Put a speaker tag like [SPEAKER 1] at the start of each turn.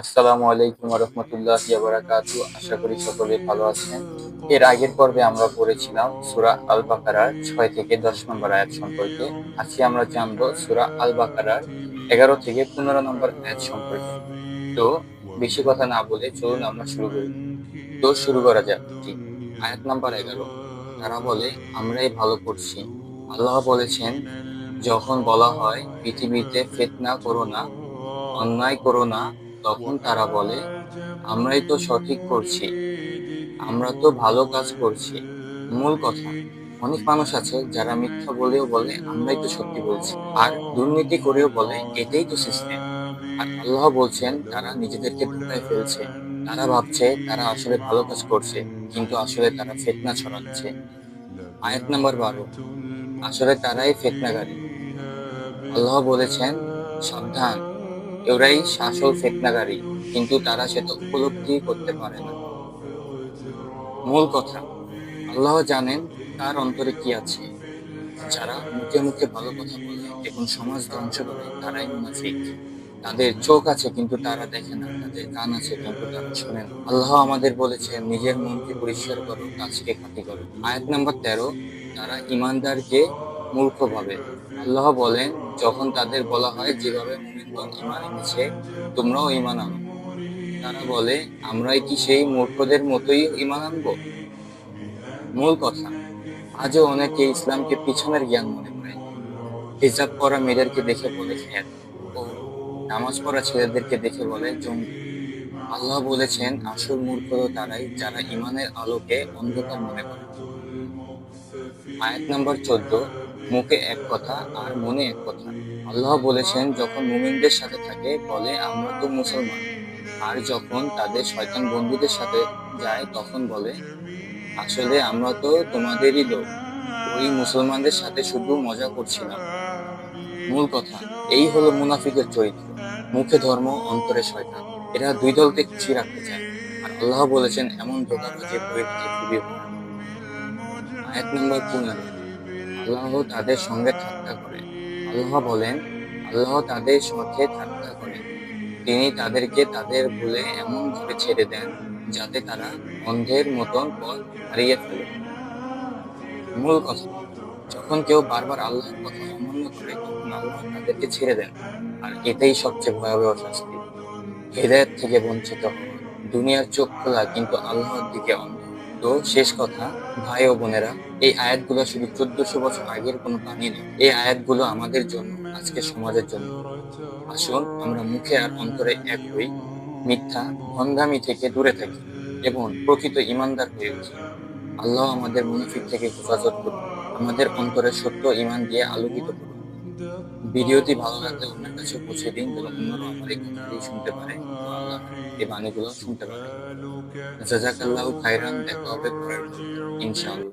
[SPEAKER 1] আসসালামু আলাইকুম রহমতুল্লাহ বারাকাতু আশা করি সকলে ভালো আছেন। এর আগের পর্বে আমরা পড়েছিলাম সুরা আল বাকারার ছয় থেকে দশ নম্বর আয়াত সম্পর্কে। আজকে আমরা জানব সুরা আল বাকারার এগারো থেকে পনেরো নম্বর আয়াত সম্পর্কে। তো বেশি কথা না বলে চলুন আমরা শুরু করি। তো শুরু করা যাক। ঠিক, আয়াত নাম্বার এগারো। তারা বলে, আমরাই ভালো করছি। আল্লাহ বলেছেন, যখন বলা হয়, পৃথিবীতে ফেতনা করো না, অন্যায় করো না তখন তারা বলে, আমরাই তো সঠিক করছি। আমরা তো ভালো কাজ করছি। মূল কথা, অনেক মানুষ আছে যারা মিথ্যা বলেও বলে, আমরাই তো সত্যি বলছি। আর দুর্নীতি করেও বলে, এটাই তো সিস্টেম। আর আল্লাহ বলছেন, তারা নিজেদেরকে ধোকায় ফেলছে। তারা ভাবছে তারা আসলে ভালো কাজ করছে, কিন্তু আসলে তারা ফেতনা ছড়াচ্ছে। আয়াত নাম্বার বারো, আসলে তারাই ফেতনাকারী আল্লাহ বলেছেন, সাবধান এরাই আসল ফেতনাকারী কিন্তু তারা সেটা উপলব্ধি করতে পারে না। মূল কথা, আল্লাহ জানেন তার অন্তরে কি আছে। যারা মুখে মুখে ভালো কথা বলে এবং সমাজ ধ্বংস করে, তারাই মুনাফিক। তাদের চোখ আছে, কিন্তু তারা দেখে না। তাদের কান আছে, কিন্তু তারা শোনে না। আল্লাহ আমাদের বলেছে নিজের মনকে পরিষ্কার করো, কাজকে খাতি করো। আয়াত নাম্বার তেরো, তারা ইমানদারকে মূর্খ ভাবে আল্লাহ বলেন, যখন তাদের বলা হয়, যেভাবে মুমিনগণ ইমান এনেছে, তোমরাও ইমান আনো। তারা বলে, আমরাই কি সেই মূর্খদের মতোই ইমান আনব? মূল কথা, আজও অনেকে ইসলামকে পিছনের জ্ঞান মনে করে। হিজাব পরা মেয়েদেরকে দেখে বলে, খ্যাত। ও নামাজ পড়া ছেলেদেরকে দেখে বলে, জঙ্গি। আল্লাহ বলেছেন, আসল মূর্খ তারাই, যারা ইমানের আলোকে অন্ধকার মনে করে। আয়াত নাম্বার চোদ্দ মুখে এক কথা আর মনে এক কথা। আল্লাহ বলেছেন, যখন মুমিনদের সাথে থাকে, বলে, আমরা তো মুসলমান। আর যখন তাদের শয়তান বন্ধুদের সাথে যায়, তখন বলে, আসলে আমরা তো তোমাদেরই লোক। ওই মুসলমানদের সাথে শুধু মজা করছিলাম। মূল কথা, এই হলো মুনাফিকের চরিত্র। মুখে ধর্ম, অন্তরে শয়তান। এরা দুই দলকে খুশি রাখতে চায় আর আল্লাহ বলেছেন, এমন ধোকাবাজে পরিণতি খুবই। আয়াত নম্বর পনেরো। আল্লাহ তাদের সঙ্গে ঠাট্টা করে। আল্লাহ বলেন, আল্লাহ তাদের সাথে ঠাট্টা করে। তিনি তাদেরকে তাদের ভুলে এমন ভাবে ছেড়ে দেন, যাতে তারা অন্ধের মতন পথ হারিয়ে ফেলে। মূল কথা, যখন কেউ বারবার আল্লাহর কথা অমান্য করে, তখন আল্লাহ তাদেরকে ছেড়ে দেন, আর এটাই সবচেয়ে ভয়াবহ শাস্তি। হেদায়ত থেকে বঞ্চিত দুনিয়ার চোখ খোলা, কিন্তু আল্লাহর দিকে অন্ধ তো শেষ কথা, ভাই ও বোনেরা, এই আয়াতগুলো শুধু চোদ্দশো বছর আগের কোনো বাণী নেই এই আয়াতগুলো আমাদের জন্য, আজকে সমাজের জন্য। আসুন, আমরা মুখে আর অন্তরে এক হই, মিথ্যা ভন্ডামি থেকে দূরে থাকি এবং প্রকৃত ইমানদার হয়ে উঠি। আল্লাহ আমাদের মুনাফিক থেকে হেফাজত করুন। আমাদের অন্তরে সত্য ইমান দিয়ে আলোকিত করুন। ভিডিওটি ভালো লাগলে অন্যের কাছে পৌঁছে দিন, যেন অন্যরা আমার এই কথাটি শুনতে পারে। এই বাণীগুলো শুনতে পারে জাজাকাল্লাহ খাইরান দেখা হবে পরের ইনশাআল্লাহ।